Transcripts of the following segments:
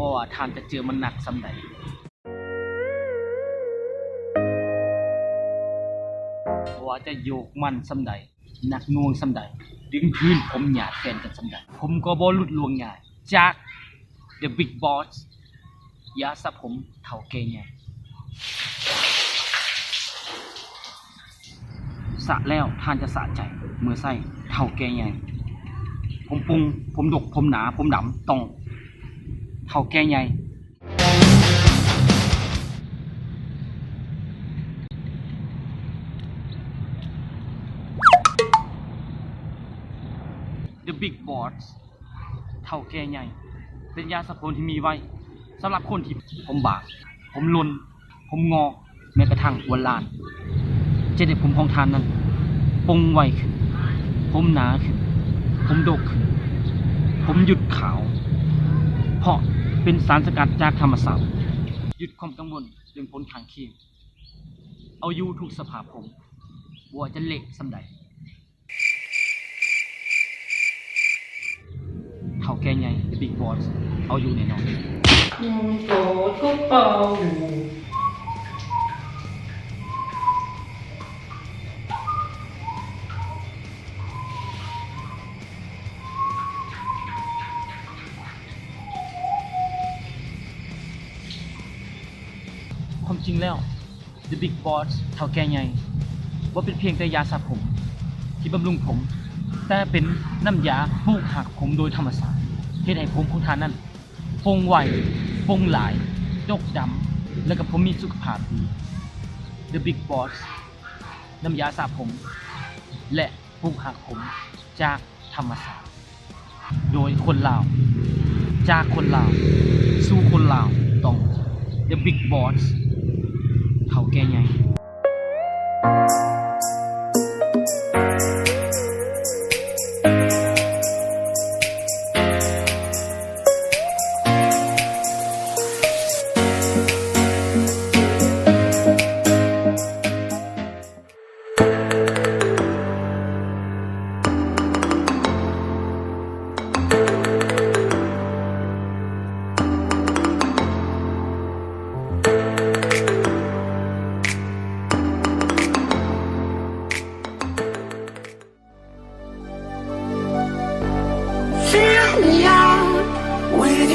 ราะว่าท่านจะเจอมันหนักสำใดเพราะว่าจะโยกมันสำใดหนักน่วงสำใดดึงพื้นผมหยาดแฟนกันสำใดผมก็บ่หลุดลวงง่ายจาก The Big Boss ยาสระผมเท่าแก่ใหญ่สะแล้วท่านจะสะใจเมื่อใส่เท่าแก่ใหญ่ผมปรุง ผมดก ผมหนา ผมดำต้อง เท่าแก่ใหญ่ The Big Boss เท่าแก่ใหญ่ เป็นยาสระผมที่มีไว้สำหรับคนที่ผมบากผมลน ผมงอ แม้กระทั่งหัวันลาน เจะได้ผมของทานนั้นปงไวขึ้น ผมหนาขึ้น ผมดกขึ้น ผมหยุดขาว เพราะเป็นสารสกัดจากธรรมศาสตร์หยุดความกังวลเรื่องผลข้างเคียง เอาอยู่ทุกสภาพผมบัวาจะเละสำใดเท่าแก่ใหญ่บิ๊กบอสเอาอยู่แน่นอนโปรดก็เป่า ความจริงแล้ว The Big Boss เท่าแก่ใหญ่ว่าเป็นเพียงแต่ยาสระผม ที่บำรุงผม แต่เป็นน้ำยาปลูกหักผมโดยธรรมศาสตร์เฮ็ดให้ผมของท่านนั้นปงไหวปงหลายดกดำและกับผมมีสุขภาพดี The Big Boss น้ำยาสระผม และปลูกหักผมจากธรรมศาสตร์โดยคนลาว จากคนลาว สู่คนลาวต้อง The Big Boss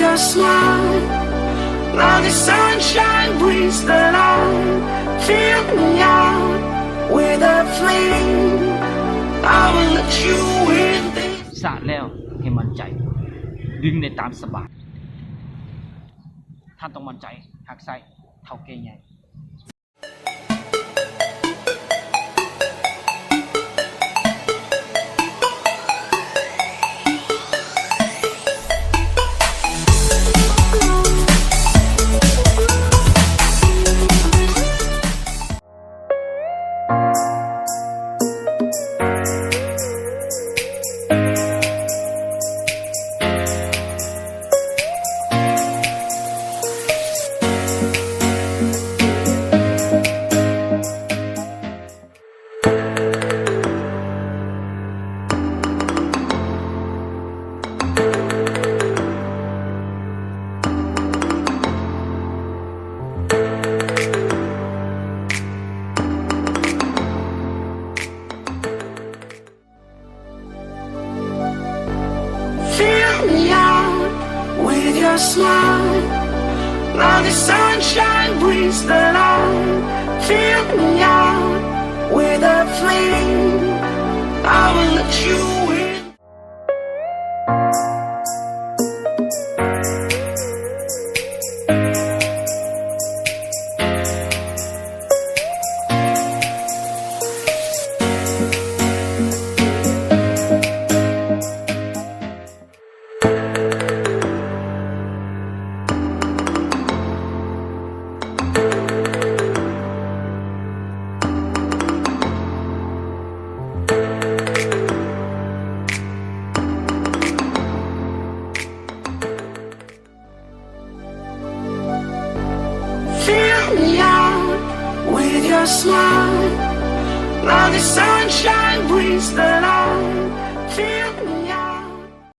just like Now the sunshine brings the light. Fill me out with a flame. I will let you in this. สาดแล้วให้มันใจ ดึงในตามสบายท่านต้องมั่นใจหักใส่เท่าเกยใหญ่ smile. Now the sunshine brings the light. Fill me out with a flame. I will me out with your smile. Now the sunshine brings the light. Fill me